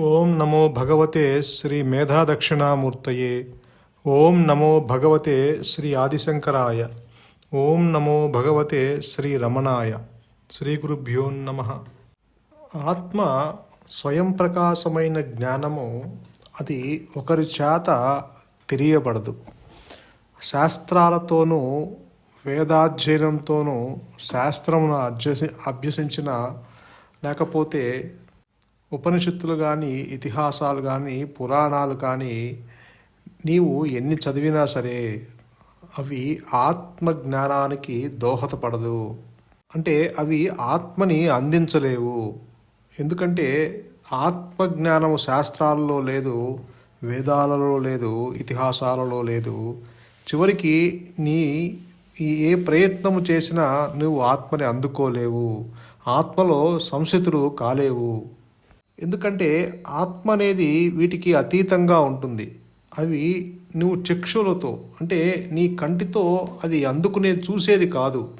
ఓం నమో భగవతే శ్రీ మేధాదక్షిణామూర్తయే. ఓం నమో భగవతే శ్రీ ఆదిశంకరాయ. ఓం నమో భగవతే శ్రీ రమణాయ. శ్రీ గురుభ్యో నమ. ఆత్మ స్వయం ప్రకాశమైన జ్ఞానము అది ఒకరి చేత తెలియబడదు. శాస్త్రాలతోనూ వేదాధ్యయనంతోనూ శాస్త్రమును అభ్యసి అభ్యసించిన లేకపోతే ఉపనిషత్తులు కానీ ఇతిహాసాలు కానీ పురాణాలు కానీ నీవు ఎన్ని చదివినా సరే అవి ఆత్మజ్ఞానానికి దోహదపడదు. అంటే అవి ఆత్మని అందించలేవు. ఎందుకంటే ఆత్మజ్ఞానం శాస్త్రాలలో లేదు వేదాలలో లేదు ఇతిహాసాలలో లేదు. చివరికి నీ ఏ ప్రయత్నము చేసినా నువ్వు ఆత్మని అందుకోలేవు. ఆత్మలో సంసితుడు కాలేవు. ఎందుకంటే ఆత్మ అనేది వీటికి అతీతంగా ఉంటుంది. అవి నువ్వు చక్షులతో అంటే నీ కంటితో అది అందుకునే చూసేది కాదు.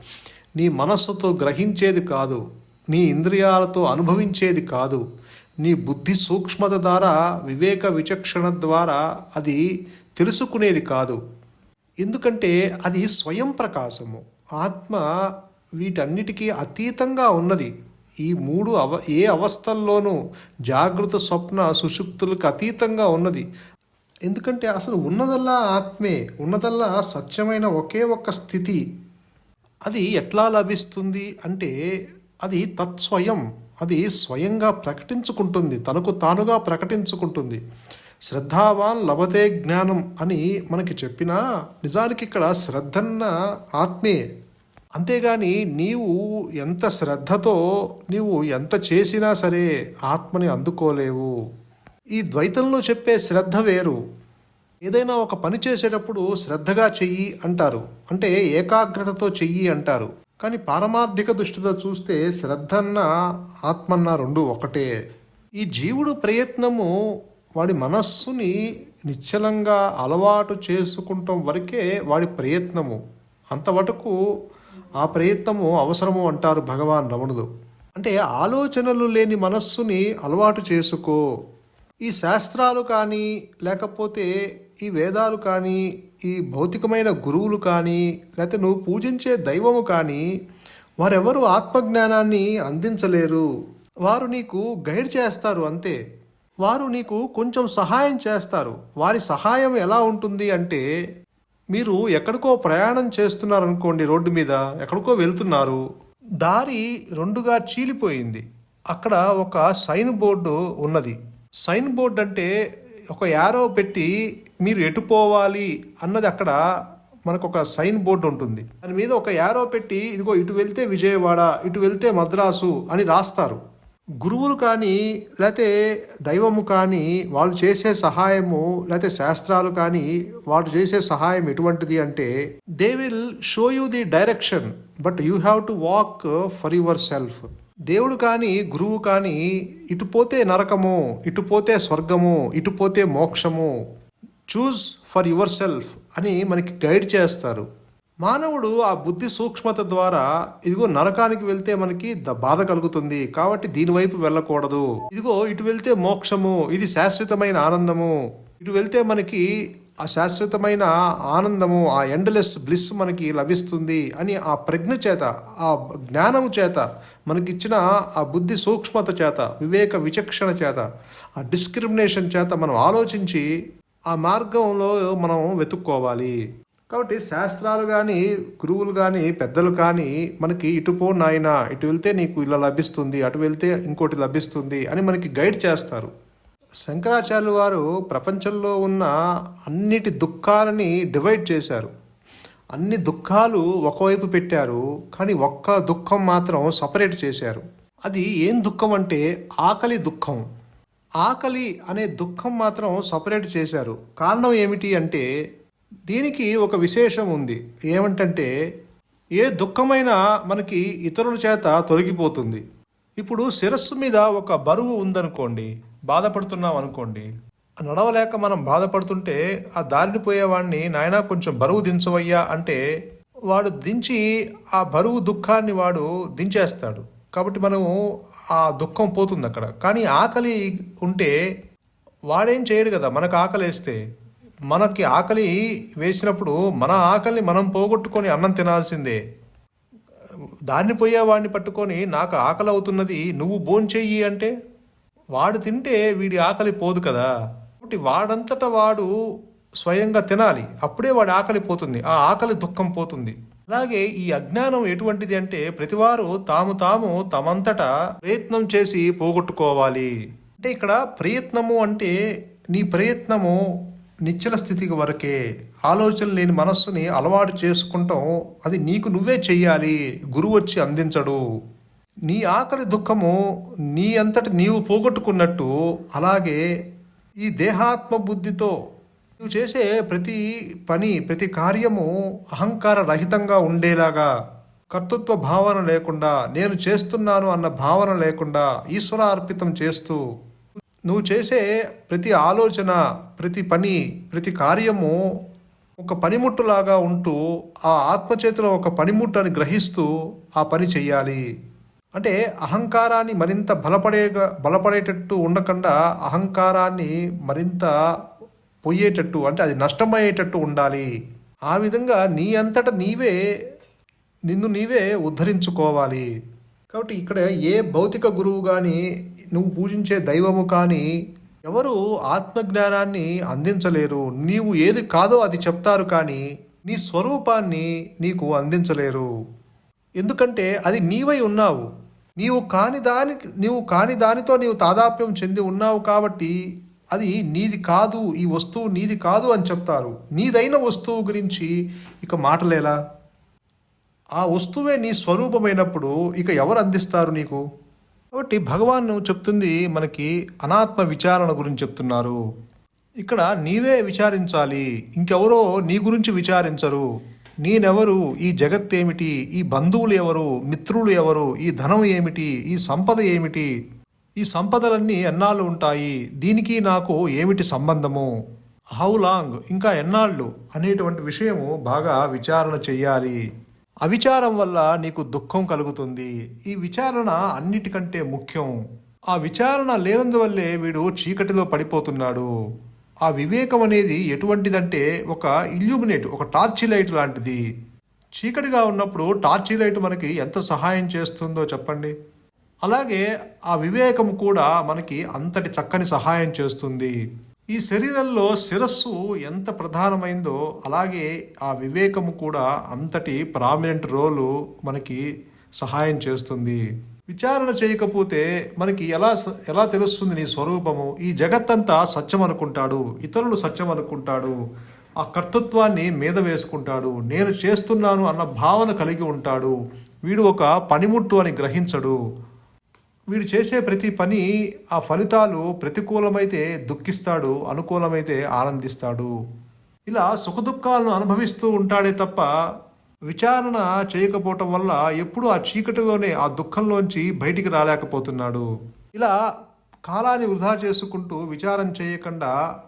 నీ మనస్సుతో గ్రహించేది కాదు. నీ ఇంద్రియాలతో అనుభవించేది కాదు. నీ బుద్ధి సూక్ష్మత ద్వారా వివేక విచక్షణ ద్వారా అది తెలుసుకునేది కాదు. ఎందుకంటే అది స్వయం ప్రకాశము. ఆత్మ వీటన్నిటికీ అతీతంగా ఉన్నది. ఈ మూడు అవ ఏ అవస్థల్లోనూ జాగృత స్వప్న సుషుప్తులకు అతీతంగా ఉన్నది. ఎందుకంటే అసలు ఉన్నదల్లా ఆత్మే ఉన్నదల్లా సత్యమైన ఒకే ఒక్క స్థితి. అది ఎట్లా లభిస్తుంది అంటే అది తత్స్వయం అది స్వయంగా ప్రకటించుకుంటుంది తనకు తానుగా ప్రకటించుకుంటుంది. శ్రద్ధావాన్ లభతే జ్ఞానం అని మనకి చెప్పినా నిజానికి ఇక్కడ శ్రద్ధన్న ఆత్మే అంతేగాని నీవు ఎంత శ్రద్ధతో నీవు ఎంత చేసినా సరే ఆత్మని అందుకోలేవు. ఈ ద్వైతంలో చెప్పే శ్రద్ధ వేరు. ఏదైనా ఒక పని చేసేటప్పుడు శ్రద్ధగా చెయ్యి అంటారు. అంటే ఏకాగ్రతతో చెయ్యి అంటారు. కానీ పారమార్థిక దృష్టితో చూస్తే శ్రద్ధన్న ఆత్మన్న రెండు ఒకటే. ఈ జీవుడు ప్రయత్నము వాడి మనస్సుని నిశ్చలంగా అలవాటు చేసుకుంటాం వరకే వాడి ప్రయత్నము. అంతవరకు ఆ ప్రయత్నము అవసరము అంటారు భగవాన్ రమణులు అంటే ఆలోచనలు లేని మనస్సుని అలవాటు చేసుకో. ఈ శాస్త్రాలు కానీ లేకపోతే ఈ వేదాలు కానీ ఈ భౌతికమైన గురువులు కానీ లేకపోతే నువ్వు పూజించే దైవము కానీ వారెవరు ఆత్మజ్ఞానాన్ని అందించలేరు. వారు నీకు గైడ్ చేస్తారు అంతే. వారు నీకు కొంచెం సహాయం చేస్తారు. వారి సహాయం ఎలా ఉంటుంది అంటే మీరు ఎక్కడికో ప్రయాణం చేస్తున్నారు అనుకోండి రోడ్డు మీద ఎక్కడికో వెళ్తున్నారు. దారి రెండుగా చీలిపోయింది. అక్కడ ఒక సైన్ బోర్డు ఉన్నది. సైన్ బోర్డు అంటే ఒక యారో పెట్టి మీరు ఎటు పోవాలి అన్నది అక్కడ మనకు ఒక సైన్ బోర్డు ఉంటుంది. దాని మీద ఒక యారో పెట్టి ఇదిగో ఇటు వెళ్తే విజయవాడ ఇటు వెళ్తే మద్రాసు అని రాస్తారు. గురువులు కానీ లేకపోతే దైవము కానీ వాళ్ళు చేసే సహాయము లేకపోతే శాస్త్రాలు కానీ వాళ్ళు చేసే సహాయం ఎటువంటిది అంటే they will show you the direction but you have to walk for yourself దేవుడు కానీ గురువు కానీ ఇటు పోతే నరకము ఇటు పోతే స్వర్గము ఇటు పోతే మోక్షము చూస్ ఫర్ యువర్ సెల్ఫ్ అని మనకి గైడ్ చేస్తారు. మానవుడు ఆ బుద్ధి సూక్ష్మత ద్వారా ఇదిగో నరకానికి వెళ్తే మనకి ద బాధ కలుగుతుంది. కాబట్టి దీనివైపు వెళ్ళకూడదు. ఇదిగో ఇటు వెళ్తే మోక్షము ఇది శాశ్వతమైన ఆనందము. ఇటు వెళ్తే మనకి ఆ శాశ్వతమైన ఆనందము ఆ ఎండలెస్ బ్లిస్ మనకి లభిస్తుంది అని ఆ ప్రజ్ఞ చేత ఆ జ్ఞానము చేత మనకిచ్చిన ఆ బుద్ధి సూక్ష్మత చేత వివేక విచక్షణ చేత ఆ డిస్క్రిమినేషన్ చేత మనం ఆలోచించి ఆ మార్గంలో మనం వెతుక్కోవాలి. కాబట్టి శాస్త్రాలు కానీ గురువులు కానీ పెద్దలు కానీ మనకి ఇటు పో నాయన ఇటు వెళ్తే నీకు ఇలా లభిస్తుంది అటు వెళ్తే ఇంకోటి లభిస్తుంది అని మనకి గైడ్ చేస్తారు. శంకరాచార్యులు వారు ప్రపంచంలో ఉన్న అన్నిటి దుఃఖాలని డివైడ్ చేశారు. అన్ని దుఃఖాలు ఒకవైపు పెట్టారు కానీ ఒక్క దుఃఖం మాత్రం సపరేట్ చేశారు. అది ఏం దుఃఖం అంటే ఆకలి దుఃఖం. ఆకలి అనే దుఃఖం మాత్రం సపరేట్ చేశారు. కారణం ఏమిటి అంటే దీనికి ఒక విశేషం ఉంది. ఏమంటంటే ఏ దుఃఖమైనా మనకి ఇతరుల చేత తొలగిపోతుంది. ఇప్పుడు శిరస్సు మీద ఒక బరువు ఉందనుకోండి బాధపడుతున్నాం అనుకోండి నడవలేక మనం బాధపడుతుంటే ఆ దారిని పోయేవాడిని నాయనా కొంచెం బరువు దించవయ్యా అంటే వాడు దించి ఆ బరువు దుఃఖాన్ని వాడు దించేస్తాడు. కాబట్టి మనము ఆ దుఃఖం పోతుంది అక్కడ. కానీ ఆకలి ఉంటే వాడేం చేయడు కదా మనకు ఆకలి వేస్తే మనకి ఆకలి వేసినప్పుడు మన ఆకలిని మనం పోగొట్టుకొని అన్నం తినాల్సిందే. దాన్ని పోయే వాడిని పట్టుకొని నాకు ఆకలి అవుతున్నది నువ్వు భోంచెయ్యి అంటే? వాడు తింటే వీడి ఆకలి పోదు కదా. కాబట్టి వాడంతట వాడు స్వయంగా తినాలి. అప్పుడే వాడి ఆకలి పోతుంది. ఆ ఆకలి దుఃఖం పోతుంది. అలాగే ఈ అజ్ఞానం ఎటువంటిది అంటే ప్రతివారు తాము తాము తమంతటా ప్రయత్నం చేసి పోగొట్టుకోవాలి. అంటే ఇక్కడ ప్రయత్నము అంటే నీ ప్రయత్నము నిశ్చల స్థితికి వరకే ఆలోచన లేని మనస్సుని అలవాటు చేసుకుంటాం. అది నీకు నువ్వే చెయ్యాలి. గురువు వచ్చి అందించడు. నీ ఆకలి దుఃఖము నీ అంతటి నీవు పోగొట్టుకున్నట్టు అలాగే ఈ దేహాత్మ బుద్ధితో నువ్వు చేసే ప్రతి పని ప్రతి కార్యము అహంకార రహితంగా ఉండేలాగా కర్తృత్వ భావన లేకుండా నేను చేస్తున్నాను అన్న భావన లేకుండా ఈశ్వర అర్పితం చేస్తూ నువ్వు చేసే ప్రతి ఆలోచన ప్రతి పని ప్రతి కార్యము ఒక పనిముట్టులాగా ఉంటూ ఆ ఆత్మచేతిలో ఒక పనిముట్టు అని గ్రహిస్తూ ఆ పని చెయ్యాలి. అంటే అహంకారాన్ని మరింత బలపడే బలపడేటట్టు ఉండకుండా అహంకారాన్ని మరింత పొయ్యేటట్టు అంటే అది నష్టమయ్యేటట్టు ఉండాలి. ఆ విధంగా నీ అంతట నీవే నిన్ను నీవే ఉద్ధరించుకోవాలి. కాబట్టి ఇక్కడ ఏ భౌతిక గురువు కానీ నువ్వు పూజించే దైవము కానీ ఎవరు ఆత్మజ్ఞానాన్ని అందించలేరు. నీవు ఏది కాదో అది చెప్తారు కానీ నీ స్వరూపాన్ని నీకు అందించలేరు. ఎందుకంటే అది నీవై ఉన్నావు. నీవు కాని దాని నీవు కాని దానితో నీవు తాదాప్యం చెంది ఉన్నావు కాబట్టి అది నీది కాదు ఈ వస్తువు నీది కాదు అని చెప్తారు. నీదైన వస్తువు గురించి ఇక మాటలేలా? ఆ వస్తువే నీ స్వరూపమైనప్పుడు ఇక ఎవరు అందిస్తారు నీకు? కాబట్టి భగవాన్ చెప్తుంది మనకి అనాత్మ విచారణ గురించి చెప్తున్నారు. ఇక్కడ నీవే విచారించాలి ఇంకెవరో నీ గురించి విచారించరు. నేనెవరు? ఈ జగత్ ఏమిటి? ఈ బంధువులు ఎవరు? మిత్రులు ఎవరు? ఈ ధనం ఏమిటి? ఈ సంపద ఏమిటి? ఈ సంపదలన్నీ ఎన్నాళ్ళు ఉంటాయి? దీనికి నాకు ఏమిటి సంబంధము? How long? ఇంకా ఎన్నాళ్ళు? అనేటువంటి విషయము బాగా విచారణ చెయ్యాలి. అవిచారం వల్ల నీకు దుఃఖం కలుగుతుంది. ఈ విచారణ అన్నిటికంటే ముఖ్యం. ఆ విచారణ లేనందువల్లే వీడు చీకటిలో పడిపోతున్నాడు. ఆ వివేకం అనేది ఎటువంటిదంటే ఒక ఇల్యూమినేట్ ఒక టార్చి లైట్ లాంటిది. చీకటిగా ఉన్నప్పుడు టార్చి లైట్ మనకి ఎంత సహాయం చేస్తుందో చెప్పండి. అలాగే ఆ వివేకం కూడా మనకి అంతటి చక్కని సహాయం చేస్తుంది. ఈ శరీరంలో శిరస్సు ఎంత ప్రధానమైందో అలాగే ఆ వివేకము కూడా అంతటి ప్రామినెంట్ రోలు మనకి సహాయం చేస్తుంది. విచారణ చేయకపోతే మనకి ఎలా ఎలా తెలుస్తుంది నీ స్వరూపము? ఈ జగత్తంతా సత్యం అనుకుంటాడు ఇతరులు సత్యం అనుకుంటాడు ఆ కర్తృత్వాన్ని మీద వేసుకుంటాడు నేను చేస్తున్నాను అన్న భావన కలిగి ఉంటాడు వీడు ఒక పనిముట్టు అని గ్రహించడు. వీడు చేసే ప్రతి పని ఆ ఫలితాలు ప్రతికూలమైతే దుఃఖిస్తాడు అనుకూలమైతే ఆనందిస్తాడు. ఇలా సుఖదుఖాలను అనుభవిస్తూ ఉంటాడే తప్ప విచారణ చేయకపోవటం వల్ల ఎప్పుడూ ఆ చీకటిలోనే ఆ దుఃఖంలోంచి బయటికి రాలేకపోతున్నాడు. ఇలా కాలాన్ని వృధా చేసుకుంటూ విచారం చేయకుండా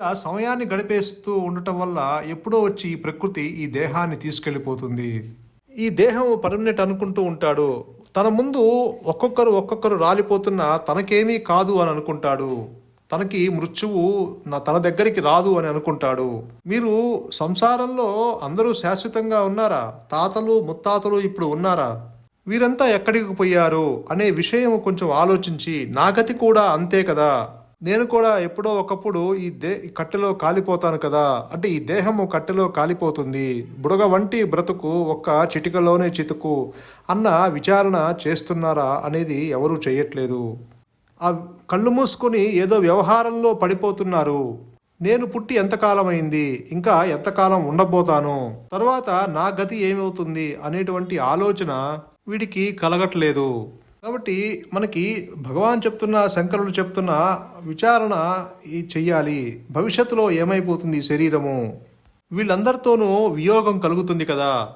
ఇలా సమయాన్ని గడిపేస్తూ ఉండటం వల్ల ఎప్పుడో వచ్చి ఈ ప్రకృతి ఈ దేహాన్ని తీసుకెళ్ళిపోతుంది. ఈ దేహం పర్మనెంట్ అనుకుంటూ ఉంటాడు. తన ముందు ఒక్కొక్కరు ఒక్కొక్కరు రాలిపోతున్నా తనకేమీ కాదు అని అనుకుంటాడు. తనకి మృత్యువు నా తన దగ్గరికి రాదు అని అనుకుంటాడు. మీరు సంసారంలో అందరూ శాశ్వతంగా ఉన్నారా? తాతలు ముత్తాతలు ఇప్పుడు ఉన్నారా? వీరంతా ఎక్కడికి పోయారు? అనే విషయం కొంచెం ఆలోచించి నా గతి కూడా అంతే కదా. నేను కూడా ఎప్పుడో ఒకప్పుడు ఈ దే కట్టెలో కాలిపోతాను కదా అంటే ఈ దేహము కట్టెలో కాలిపోతుంది బుడగ వంటి బ్రతుకు ఒక్క చిటికలోనే చితుకు అన్న విచారణ చేస్తున్నారా అనేది ఎవరూ చేయట్లేదు. ఆ కళ్ళు మూసుకొని ఏదో వ్యవహారంలో పడిపోతున్నారు. నేను పుట్టి ఎంతకాలం అయింది ఇంకా ఎంతకాలం ఉండబోతాను తర్వాత నా గతి ఏమవుతుంది అనేటువంటి ఆలోచన వీడికి కలగట్లేదు. కాబట్టి మనకి భగవాన్ చెప్తున్న శంకరుడు చెప్తున్న విచారణ ఈ చెయ్యాలి. భవిష్యత్తులో ఏమైపోతుంది శరీరము? వీళ్ళందరితోనూ వియోగం కలుగుతుంది కదా.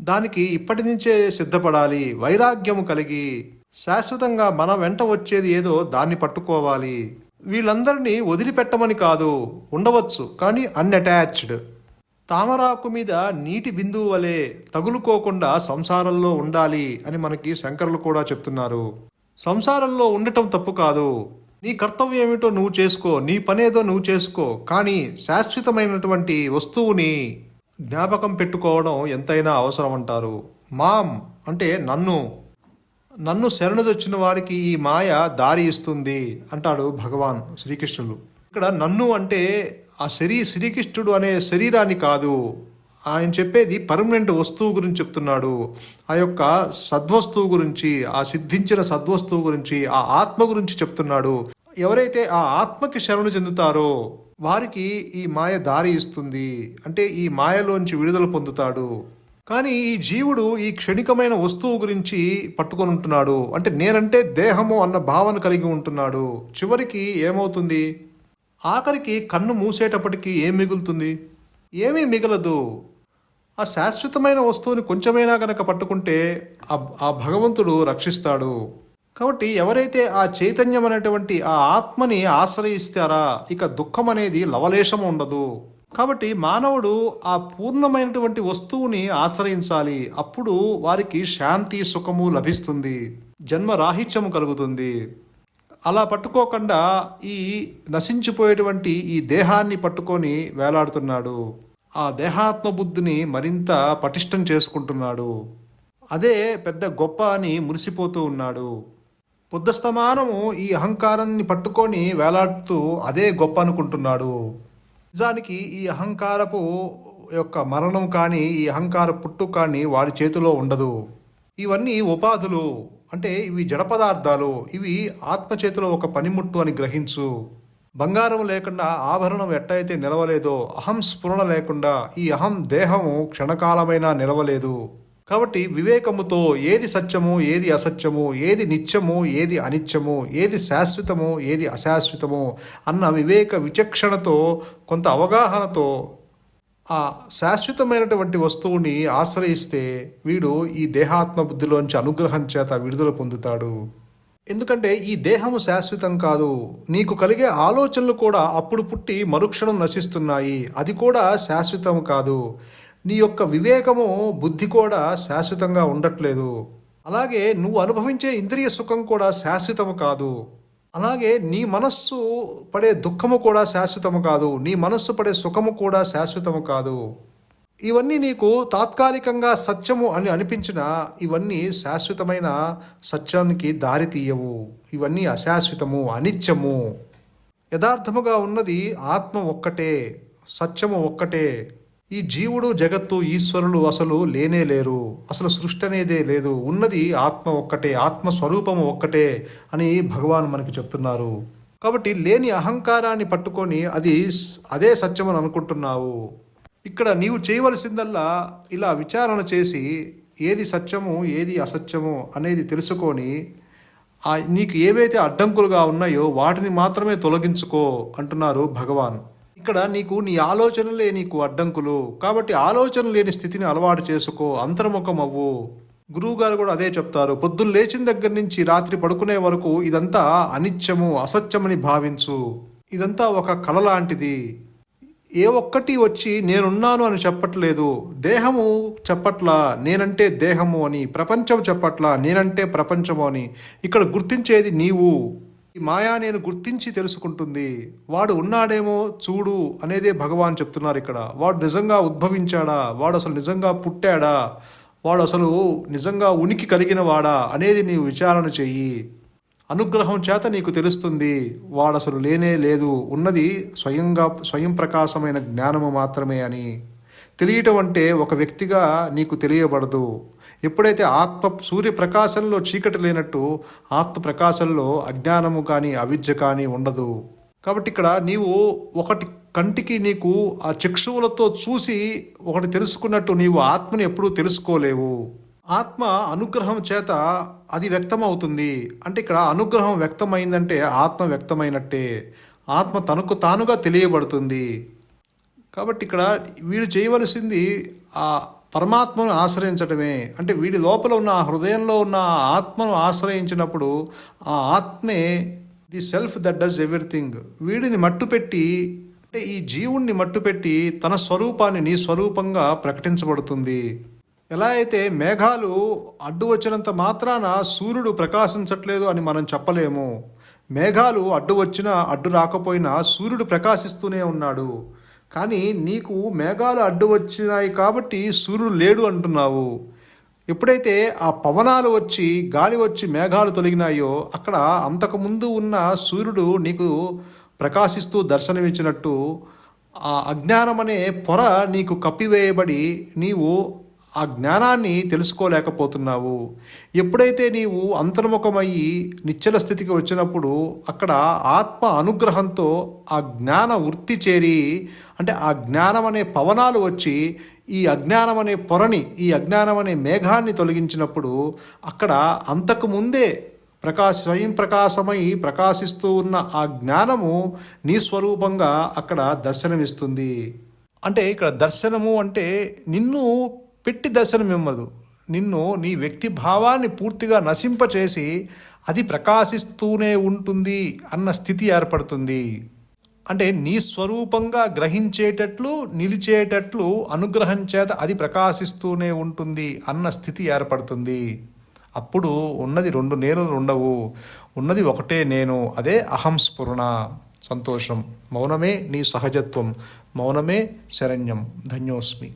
దానికి ఇప్పటి నుంచే సిద్ధపడాలి. వైరాగ్యము కలిగి శాశ్వతంగా మన వెంట వచ్చేది ఏదో దాన్ని పట్టుకోవాలి. వీళ్ళందరినీ వదిలిపెట్టమని కాదు ఉండవచ్చు కానీ అన్అటాచ్డ్ తామరాకు మీద నీటి బిందువు వలె తగులుకోకుండా సంసారంలో ఉండాలి అని మనకి శంకరులు కూడా చెప్తున్నారు. సంసారంలో ఉండటం తప్పు కాదు. నీ కర్తవ్యం ఏమిటో నువ్వు చేసుకో నీ పనేదో నువ్వు చేసుకో కానీ శాశ్వతమైనటువంటి వస్తువుని జ్ఞాపకం పెట్టుకోవడం ఎంతైనా అవసరం అంటారు. మామ్ అంటే నన్ను. నన్ను శరణుదొచ్చిన వారికి ఈ మాయ దారి ఇస్తుంది అంటాడు భగవాన్ శ్రీకృష్ణుడు ఇక్కడ నన్ను అంటే ఆ శరీ శ్రీకృష్ణుడు అనే శరీరాన్ని కాదు. ఆయన చెప్పేది పర్మనెంట్ వస్తువు గురించి చెప్తున్నాడు. ఆ యొక్క సద్వస్తువు గురించి ఆ సిద్ధించిన సద్వస్తువు గురించి ఆ ఆత్మ గురించి చెప్తున్నాడు. ఎవరైతే ఆ ఆత్మకి శరణు చెందుతారో వారికి ఈ మాయ దారి ఇస్తుంది. అంటే ఈ మాయలోంచి విడుదల పొందుతాడు. కానీ ఈ జీవుడు ఈ క్షణికమైన వస్తువు గురించి పట్టుకొని ఉంటున్నాడు. అంటే నేనంటే దేహము అన్న భావన కలిగి ఉంటున్నాడు. చివరికి ఏమవుతుంది? ఆఖరికి కన్ను మూసేటప్పటికి ఏం మిగులుతుంది? ఏమీ మిగలదు. ఆ శాశ్వతమైన వస్తువుని కొంచెమైనా గనక పట్టుకుంటే ఆ ఆ భగవంతుడు రక్షిస్తాడు. కాబట్టి ఎవరైతే ఆ చైతన్యం అనేటువంటి ఆ ఆత్మని ఆశ్రయిస్తారా? ఇక దుఃఖం అనేది లవలేశం ఉండదు. కాబట్టి మానవుడు ఆ పూర్ణమైనటువంటి వస్తువుని ఆశ్రయించాలి. అప్పుడు వారికి శాంతి సుఖము లభిస్తుంది. జన్మ రాహిత్యము కలుగుతుంది. అలా పట్టుకోకుండా ఈ నశించిపోయేటువంటి ఈ దేహాన్ని పట్టుకొని వేలాడుతున్నాడు. ఆ దేహాత్మ బుద్ధిని మరింత పటిష్టం చేసుకుంటున్నాడు. అదే పెద్ద గొప్ప అని మురిసిపోతూ ఉన్నాడు. పొద్దుస్తమానము ఈ అహంకారాన్ని పట్టుకొని వేలాడుతూ అదే గొప్ప అనుకుంటున్నాడు. నిజానికి ఈ అహంకారపు యొక్క మరణం కానీ ఈ అహంకార పుట్టు కానీ వాడి చేతిలో ఉండదు. ఇవన్నీ ఉపాధులు. అంటే ఇవి జడ పదార్థాలు ఇవి ఆత్మ చేతిలో ఒక పనిముట్టు అని గ్రహించు. బంగారం లేకుండా ఆభరణం ఎట్టయితే నిలవలేదో అహం స్ఫురణ లేకుండా ఈ అహం దేహము క్షణకాలమైనా నిలవలేదు. కాబట్టి వివేకముతో ఏది సత్యము ఏది అసత్యము ఏది నిత్యము ఏది అనిత్యము ఏది శాశ్వతము ఏది అశాశ్వతము అన్న వివేక విచక్షణతో కొంత అవగాహనతో ఆ శాశ్వతమైనటువంటి వస్తువుని ఆశ్రయిస్తే వీడు ఈ దేహాత్మ బుద్ధిలోంచి అనుగ్రహం చేత విడుదల పొందుతాడు. ఎందుకంటే ఈ దేహము శాశ్వతం కాదు. నీకు కలిగే ఆలోచనలు కూడా అప్పుడు పుట్టి మరుక్షణం నశిస్తున్నాయి. అది కూడా శాశ్వతం కాదు. నీ యొక్క వివేకము బుద్ధి కూడా శాశ్వతంగా ఉండట్లేదు. అలాగే నువ్వు అనుభవించే ఇంద్రియ సుఖం కూడా శాశ్వతం కాదు. అలాగే నీ మనస్సు పడే దుఃఖము కూడా శాశ్వతము కాదు. నీ మనస్సు పడే సుఖము కూడా శాశ్వతము కాదు. ఇవన్నీ నీకు తాత్కాలికంగా సత్యము అని అనిపించిన ఇవన్నీ శాశ్వతమైన సత్యానికి దారి తీయవు. ఇవన్నీ అశాశ్వతము అనిత్యము. యథార్థముగా ఉన్నది ఆత్మ ఒక్కటే సత్యము ఒక్కటే. ఈ జీవుడు జగత్తు ఈశ్వరులు అసలు లేనే లేరు. అసలు సృష్టి అనేదే లేదు. ఉన్నది ఆత్మ ఒక్కటే ఆత్మ స్వరూపము ఒక్కటే అని భగవాన్ మనకి చెప్తున్నారు. కాబట్టి లేని అహంకారాన్ని పట్టుకొని అది అదే సత్యం అని అనుకుంటున్నావు. ఇక్కడ నీవు చేయవలసిందల్లా ఇలా విచారణ చేసి ఏది సత్యము ఏది అసత్యము అనేది తెలుసుకొని నీకు ఏవైతే అడ్డంకులుగా ఉన్నాయో వాటిని మాత్రమే తొలగించుకో అంటున్నారు భగవాన్. ఇక్కడ నీకు నీ ఆలోచనలే నీకు అడ్డంకులు. కాబట్టి ఆలోచన లేని స్థితిని అలవాటు చేసుకో అంతర్ముఖం అవ్వు గురువు గారు కూడా అదే చెప్తారు. పొద్దున్న లేచిన దగ్గర నుంచి రాత్రి పడుకునే వరకు ఇదంతా అనిత్యము అసత్యమని భావించు. ఇదంతా ఒక కళ లాంటిది. ఏ ఒక్కటి వచ్చి నేనున్నాను అని చెప్పట్లేదు. దేహము చెప్పట్లా నేనంటే దేహము అని ప్రపంచం చెప్పట్లా నేనంటే ప్రపంచము అని. ఇక్కడ గుర్తించేది నీవు. ఈ మాయా నేను గుర్తించి తెలుసుకుంటుంది. వాడు ఉన్నాడేమో చూడు అనేదే భగవాన్ చెప్తున్నారు ఇక్కడ. వాడు నిజంగా ఉద్భవించాడా? వాడు అసలు నిజంగా పుట్టాడా? వాడు అసలు నిజంగా ఉనికి కలిగిన వాడా అనేది నీవు విచారణ చెయ్యి. అనుగ్రహం చేత నీకు తెలుస్తుంది. వాడు అసలు లేనే లేదు. ఉన్నది స్వయంగా స్వయం ప్రకాశమైన జ్ఞానము మాత్రమే అని. తెలియటం అంటే ఒక వ్యక్తిగా నీకు తెలియబడదు. ఎప్పుడైతే ఆత్మ సూర్యప్రకాశంలో చీకటి లేనట్టు ఆత్మ ప్రకాశంలో అజ్ఞానము కానీ అవిద్య కానీ ఉండదు. కాబట్టి ఇక్కడ నీవు ఒకటి కంటికి నీకు ఆ చక్షువులతో చూసి ఒకటి తెలుసుకున్నట్టు నీవు ఆత్మని ఎప్పుడూ తెలుసుకోలేవు. ఆత్మ అనుగ్రహం చేత అది వ్యక్తమవుతుంది. అంటే ఇక్కడ అనుగ్రహం వ్యక్తమైందంటే ఆత్మ వ్యక్తమైనట్టే. ఆత్మ తనకు తానుగా తెలియబడుతుంది. కాబట్టి ఇక్కడ వీడు చేయవలసింది ఆ పరమాత్మను ఆశ్రయించడమే అంటే వీడి లోపల ఉన్న ఆ హృదయంలో ఉన్న ఆ ఆత్మను ఆశ్రయించినప్పుడు ఆ ఆత్మే the self that does everything. వీడిని మట్టుపెట్టి అంటే ఈ జీవుణ్ణి మట్టుపెట్టి తన స్వరూపాన్ని నీ స్వరూపంగా ప్రకటించబడుతుంది. ఎలా అయితే మేఘాలు అడ్డు వచ్చినంత మాత్రాన సూర్యుడు ప్రకాశించట్లేదు అని మనం చెప్పలేము. మేఘాలు అడ్డు వచ్చినా అడ్డు రాకపోయినా సూర్యుడు ప్రకాశిస్తూనే ఉన్నాడు. కానీ నీకు మేఘాలు అడ్డు వచ్చినాయి కాబట్టి సూర్యుడు లేడు అంటున్నావు. ఎప్పుడైతే ఆ పవనాలు వచ్చి గాలి వచ్చి మేఘాలు తొలగినాయో అక్కడ అంతకుముందు ఉన్న సూర్యుడు నీకు ప్రకాశిస్తూ దర్శనమిచ్చినట్టు ఆ అజ్ఞానం అనే పొర నీకు కప్పివేయబడి నీవు ఆ జ్ఞానాన్ని తెలుసుకోలేకపోతున్నావు. ఎప్పుడైతే నీవు అంతర్ముఖమయ్యి నిశ్చల స్థితికి వచ్చినప్పుడు అక్కడ ఆత్మ అనుగ్రహంతో ఆ జ్ఞాన వృత్తి చేరి అంటే ఆ జ్ఞానం అనే పవనాలు వచ్చి ఈ అజ్ఞానం అనే పొరని ఈ అజ్ఞానం అనే మేఘాన్ని తొలగించినప్పుడు అక్కడ అంతకు ముందే ప్రకాశ స్వయం ప్రకాశమై ప్రకాశిస్తూ ఉన్న ఆ జ్ఞానము నీ స్వరూపంగా అక్కడ దర్శనమిస్తుంది. అంటే ఇక్కడ దర్శనము అంటే నిన్ను పెట్టి దర్శనం ఇవ్వదు నిన్ను నీ వ్యక్తి భావాన్ని పూర్తిగా నశింపచేసి అది ప్రకాశిస్తూనే ఉంటుంది అన్న స్థితి ఏర్పడుతుంది. అంటే నీ స్వరూపంగా గ్రహించేటట్లు నిలిచేటట్లు అనుగ్రహం చేత అది ప్రకాశిస్తూనే ఉంటుంది అన్న స్థితి ఏర్పడుతుంది. అప్పుడు ఉన్నది రెండు నేనులు ఉండవు. ఉన్నది ఒకటే నేను అదే అహం స్ఫురణ. సంతోషం. మౌనమే నీ సహజత్వం. మౌనమే శరణ్యం. ధన్యోస్మి.